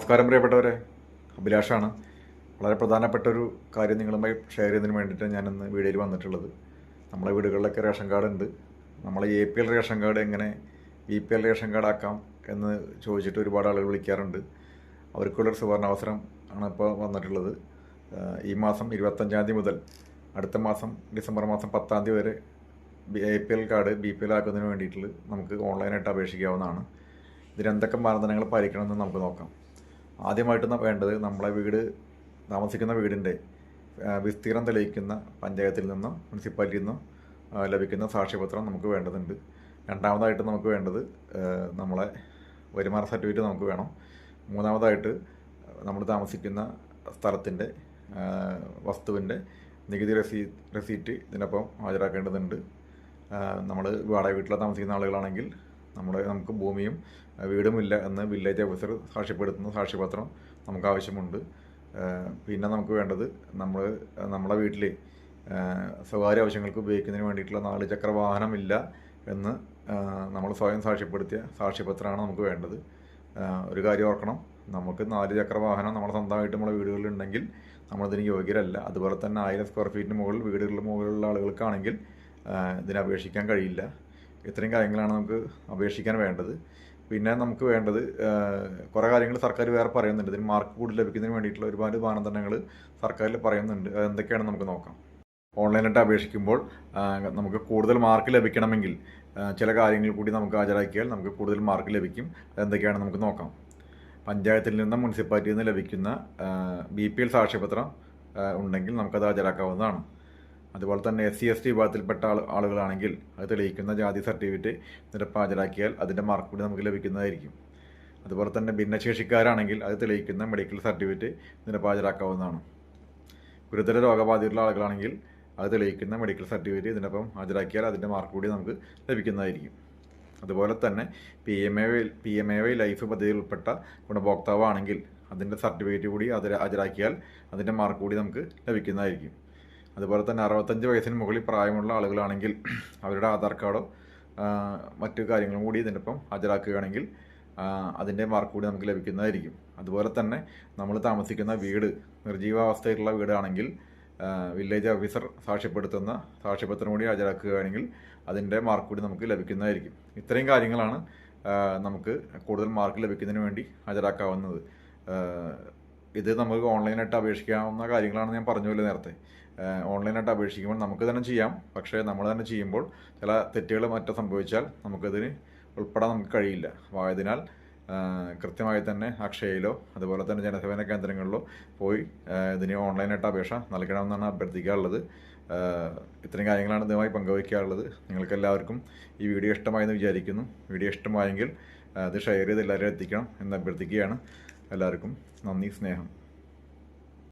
നമസ്കാരം പ്രിയപ്പെട്ടവരെ. അഭിലാഷാണ്. വളരെ പ്രധാനപ്പെട്ട ഒരു കാര്യം നിങ്ങളുമായി ഷെയർ ചെയ്യുന്നതിന് വേണ്ടിയിട്ട് ഞാനിന്ന് വീഡിയോയിൽ വന്നിട്ടുള്ളത്. നമ്മളെ വീടുകളിലൊക്കെ റേഷൻ കാർഡ് ഉണ്ട്. നമ്മളെ A P L ration card എങ്ങനെ B P L ration card ആക്കാം എന്ന് ചോദിച്ചിട്ട് ഒരുപാട് ആളുകൾ വിളിക്കാറുണ്ട്. അവർക്കുള്ളൊരു സുവർണാവസരം ആണ് ഇപ്പോൾ വന്നിട്ടുള്ളത്. ഈ മാസം ഇരുപത്തഞ്ചാം തീയതി മുതൽ അടുത്ത മാസം ഡിസംബർ മാസം പത്താം തീയതി വരെ A P L card B P L ആക്കുന്നതിന് വേണ്ടിയിട്ട് നമുക്ക് ഓൺലൈനായിട്ട് അപേക്ഷിക്കാവുന്നതാണ്. ഇതിനെന്തൊക്കെ മാനദണ്ഡങ്ങൾ പാലിക്കണമെന്ന് നമുക്ക് നോക്കാം. ആദ്യമായിട്ട് വേണ്ടത് നമ്മളെ വീട് താമസിക്കുന്ന വീടിന്റെ വിസ്തീർണം തെളിയിക്കുന്ന പഞ്ചായത്തിൽ നിന്നും മുനിസിപ്പാലിറ്റിയിൽ നിന്നും ലഭിക്കുന്ന സാക്ഷ്യപത്രം നമുക്ക് വേണ്ടതുണ്ട്. രണ്ടാമതായിട്ട് നമുക്ക് വേണ്ടത് നമ്മളെ വരുമാന സർട്ടിഫിക്കറ്റ് നമുക്ക് വേണം. മൂന്നാമതായിട്ട് നമ്മൾ താമസിക്കുന്ന സ്ഥലത്തിന്റെ വസ്തുവിന്റെ നികുതി റെസീ റെസീറ്റ് ഇതിനൊപ്പം ഹാജരാക്കേണ്ടതുണ്ട്. നമ്മൾ വാടക വീട്ടിൽ താമസിക്കുന്ന ആളുകളാണെങ്കിൽ നമ്മുടെ നമുക്ക് ഭൂമിയും വീടുമില്ല എന്ന് വില്ലേജ് ഓഫീസർ സാക്ഷ്യപ്പെടുത്തുന്ന സാക്ഷ്യപത്രം നമുക്ക് ആവശ്യമുണ്ട്. പിന്നെ നമുക്ക് വേണ്ടത് നമ്മൾ നമ്മുടെ വീട്ടിൽ സ്വകാര്യ ആവശ്യങ്ങൾക്ക് ഉപയോഗിക്കുന്നതിന് വേണ്ടിയിട്ടുള്ള നാല് ചക്ര വാഹനമില്ല എന്ന് നമ്മൾ സ്വയം സാക്ഷ്യപ്പെടുത്തിയ സാക്ഷ്യപത്രമാണ് നമുക്ക് വേണ്ടത്. ഒരു കാര്യം ഓർക്കണം. നമുക്ക് നാല് ചക്ര വാഹനം നമ്മുടെ സ്വന്തമായിട്ട് നമ്മുടെ വീടുകളിലുണ്ടെങ്കിൽ നമ്മളതിന് യോഗ്യരല്ല. അതുപോലെ തന്നെ ആയിരം സ്ക്വയർ ഫീറ്റിന് മുകളിൽ വീടുകളിൽ മുകളിലുള്ള ആളുകൾക്കാണെങ്കിൽ ഇതിനപേക്ഷിക്കാൻ കഴിയില്ല. ഇത്രയും കാര്യങ്ങളാണ് നമുക്ക് അപേക്ഷിക്കാൻ വേണ്ടത്. പിന്നെ നമുക്ക് വേണ്ടത് കുറേ കാര്യങ്ങൾ സർക്കാർ വേറെ പറയുന്നുണ്ട്. ഇതിന് മാർക്ക് കൂടുതൽ ലഭിക്കുന്നതിന് വേണ്ടിയിട്ടുള്ള ഒരുപാട് മാനദണ്ഡങ്ങൾ സർക്കാരിൽ പറയുന്നുണ്ട്. അതെന്തൊക്കെയാണ് നമുക്ക് നോക്കാം. ഓൺലൈനായിട്ട് അപേക്ഷിക്കുമ്പോൾ നമുക്ക് കൂടുതൽ മാർക്ക് ലഭിക്കണമെങ്കിൽ ചില കാര്യങ്ങൾ കൂടി നമുക്ക് ഹാജരാക്കിയാൽ നമുക്ക് കൂടുതൽ മാർക്ക് ലഭിക്കും. അതെന്തൊക്കെയാണ് നമുക്ക് നോക്കാം. പഞ്ചായത്തിൽ നിന്ന് മുനിസിപ്പാലിറ്റിയിൽ നിന്ന് ലഭിക്കുന്ന ബി പി എൽ സാക്ഷ്യപത്രം ഉണ്ടെങ്കിൽ നമുക്കത് ഹാജരാക്കാവുന്നതാണ്. അതുപോലെ തന്നെ എസ് സി എസ് ടി വിഭാഗത്തിൽപ്പെട്ട ആൾ ആളുകളാണെങ്കിൽ അത് തെളിയിക്കുന്ന ജാതി സർട്ടിഫിക്കറ്റ് നിരപ്പ് ഹാജരാക്കിയാൽ അതിന്റെ മാർക്ക് കൂടി നമുക്ക് ലഭിക്കുന്നതായിരിക്കും. അതുപോലെ തന്നെ ഭിന്നശേഷിക്കാരാണെങ്കിൽ അത് തെളിയിക്കുന്ന മെഡിക്കൽ സർട്ടിഫിക്കറ്റ് നിരപ്പ് ഹാജരാക്കാവുന്നതാണ് ഗുരുതര രോഗബാധിതരുള്ള ആളുകളാണെങ്കിൽ അത് തെളിയിക്കുന്ന മെഡിക്കൽ സർട്ടിഫിക്കറ്റ് ഇതിനൊപ്പം ഹാജരാക്കിയാൽ അതിന്റെ മാർക്ക് കൂടി നമുക്ക് ലഭിക്കുന്നതായിരിക്കും. അതുപോലെ തന്നെ P M A Y P M A Y life പദ്ധതിയിൽ ഉൾപ്പെട്ട ഗുണഭോക്താവാണെങ്കിൽ അതിന്റെ സർട്ടിഫിക്കറ്റ് കൂടി ഹാജര ഹാജരാക്കിയാൽ അതിന്റെ മാർക്ക് കൂടി നമുക്ക് ലഭിക്കുന്നതായിരിക്കും. അതുപോലെ തന്നെ അറുപത്തഞ്ച് വയസ്സിന് മുകളിൽ പ്രായമുള്ള ആളുകളാണെങ്കിൽ അവരുടെ ആധാർ കാർഡോ മറ്റു കാര്യങ്ങളും കൂടി ഇതിനൊപ്പം ഹാജരാക്കുകയാണെങ്കിൽ അതിന്റെ മാർക്ക് കൂടി നമുക്ക് ലഭിക്കുന്നതായിരിക്കും. അതുപോലെ തന്നെ നമ്മൾ താമസിക്കുന്ന വീട് നിർജീവാവസ്ഥയിലുള്ള വീടാണെങ്കിൽ വില്ലേജ് ഓഫീസർ സാക്ഷ്യപ്പെടുത്തുന്ന സാക്ഷ്യപത്രം കൂടി ഹാജരാക്കുകയാണെങ്കിൽ അതിന്റെ മാർക്ക് കൂടി നമുക്ക് ലഭിക്കുന്നതായിരിക്കും. ഇത്രയും കാര്യങ്ങളാണ് നമുക്ക് കൂടുതൽ മാർക്ക് ലഭിക്കുന്നതിന് വേണ്ടി ഹാജരാക്കാവുന്നത്. ഇത് നമുക്ക് ഓൺലൈനായിട്ട് അപേക്ഷിക്കാവുന്ന കാര്യങ്ങളാണ് ഞാൻ പറഞ്ഞല്ലോ നേരത്തെ. ഓൺലൈനായിട്ട് അപേക്ഷിക്കുമ്പോൾ നമുക്ക് തന്നെ ചെയ്യാം. പക്ഷേ നമ്മൾ തന്നെ ചെയ്യുമ്പോൾ ചില തെറ്റുകൾ മറ്റോ സംഭവിച്ചാൽ നമുക്കതിന് ഉൾപ്പെടാൻ നമുക്ക് കഴിയില്ല. അപ്പോൾ ആയതിനാൽ കൃത്യമായി തന്നെ അക്ഷയയിലോ അതുപോലെ തന്നെ ജനസേവന കേന്ദ്രങ്ങളിലോ പോയി ഇതിന് ഓൺലൈനായിട്ട് അപേക്ഷ നൽകണമെന്നാണ് അഭ്യർത്ഥിക്കാറുള്ളത്. ഇത്രയും കാര്യങ്ങളാണ് ഇതുമായി പങ്കുവയ്ക്കാറുള്ളത്. നിങ്ങൾക്ക് എല്ലാവർക്കും ഈ വീഡിയോ ഇഷ്ടമായെന്ന് വിചാരിക്കുന്നു. വീഡിയോ ഇഷ്ടമായെങ്കിൽ അത് ഷെയർ ചെയ്ത് എല്ലാവരും എത്തിക്കണം എന്ന് അഭ്യർത്ഥിക്കുകയാണ്. എല്ലാവർക്കും നന്ദി സ്നേഹം.